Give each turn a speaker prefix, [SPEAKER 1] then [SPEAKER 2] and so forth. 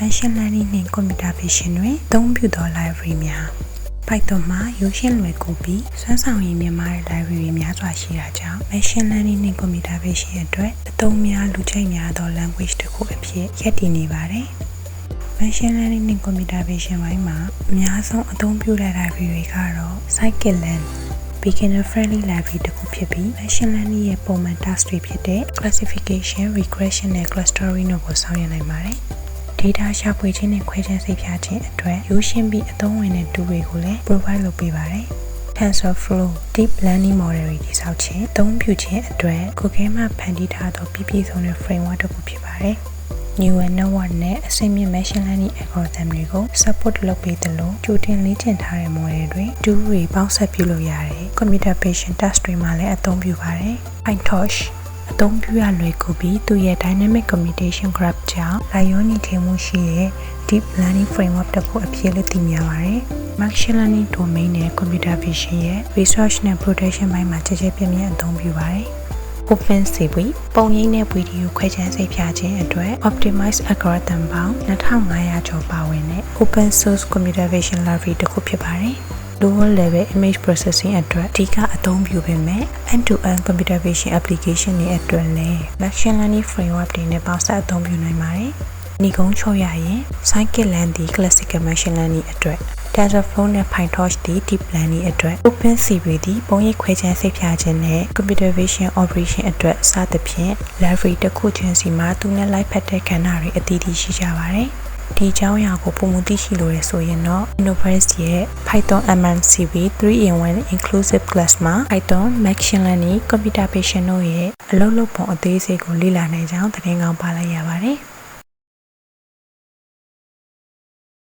[SPEAKER 1] Machine Learning နှင့် Computer Vision တွင်အသုံးပြုသော library များ Python မှာရိုးရှင်းလွယ်ကူပြီးစွမ်းဆောင်ရည်မြင့်မားတဲ့ library များစွာရှိတာကြောင့် Machine Learning နှင့် Computer Vision အတွက်အသုံးများလူကြိုက်များသော language တစ်ခုအဖြစ်ရပ်တည်နေပါတယ်။ Machine Learning နှင့် Computer Vision ဘိုင်းမှာအများဆုံးအသုံးပြုတဲ့ library တွေကတော့ Scikit-learn beginner friendly library တစ်ခုဖြစ်ပြီး machine learning ရဲ့ပုံမှန် task တွေဖြစ်တဲ့ classification, regression နဲ့ clustering တို့ကိုဆောင်ရွက်နိုင်ပါတယ်။ data ရှာဖွေခြင်းနဲ့ခွဲခြမ်းစိတ်ဖြာခြင်းအတွက်ရိုးရှင်းပြီးအသုံးဝင်တဲ့ tool တွေကိုလည်း provide လုပ်ပေးပါတယ်။ TensorFlow Deep Learning Model တွေတည်ဆောက်ခြင်းအသုံးပြုခြင်းအတွက် Google မှဖန်တီးထားသောပြည့်ပြည့်စုံတဲ့ framework တစ်ခုဖြစ်ပါတယ်။ neural network နဲ့အစိမ့်မြင့် machine learning algorithm တွေကို support လုပ်ပေးသလိုကြိုတင်လေ့ကျင့်ထားတဲ့ model တွေ tool တွေပေါင်းစပ်ပြုလုပ်ရတဲ့ computer vision task တွေမှာလည်းအသုံးပြုပါတယ် PyTorch အသုံးပြုရလွယ်ကူပြီးသူရဲ့ dynamic computation graph ကြောင့်လိုက်ရောညီထင်မှုရှိတဲ့ deep learning framework တစ်ခုအဖြစ်လည်းသိများပါတယ် machine learning domain နဲ့ computer vision ရဲ့ research နဲ့ production ဘိုင်းမှာကြည်ကြဲပြည့်မြဲအသုံးပြုပါတယ် OpenCV ပုံရိပ်နဲ့ဗီဒီယိုခွဲခြမ်းစိတ်ဖြာခြင်းအတွက် Optimize algorithm ပေါင်း2500ကျော်ပါဝင်တဲ့ Open Source Computer Vision Library တစ်ခုဖြစ်ပါတယ်။ Lower level image processing အတွက်အဓိကအသုံးပြုပေမဲ့ end-to-end computer vision application တွေအတွက်လည်း machine learning framework တွေနဲ့ပေါင်းစပ်အသုံးပြုနိုင်ပါတယ်။ ညီကုန်းချုပ်ရရင် Scikit-learn ဒီ classical machine learning အတွက် TensorFlow နဲ့ PyTorch ဒီ deep learning အတွက် OpenCV ဒီပုံရိပ်ခွဲခြမ်းစိတ်ဖြာခြင်းနဲ့ computer vision operation အတွက်စသဖြင့် library တစ်ခုချင်းစီမှာသူနဲ့လိုက်ဖက်တဲ့ခန္ဓာတွေအသီးသီးရှိကြပါတယ်။ဒီအကြောင်းအရာကိုပုံမသိရှိလို့ရဆိုရင်တော့ Innoverse ရဲ့ Python MNCV 3-in-1 inclusive class မှာ Python, Machine Learning, Computer Vision တို့ရဲ့အလုပ်လုပ်ပုံအသေးစိတ်ကိုလေ့လာနိုင်ကြောင်းသတင်းကောင်းပါလိုက်ရပါတယ်။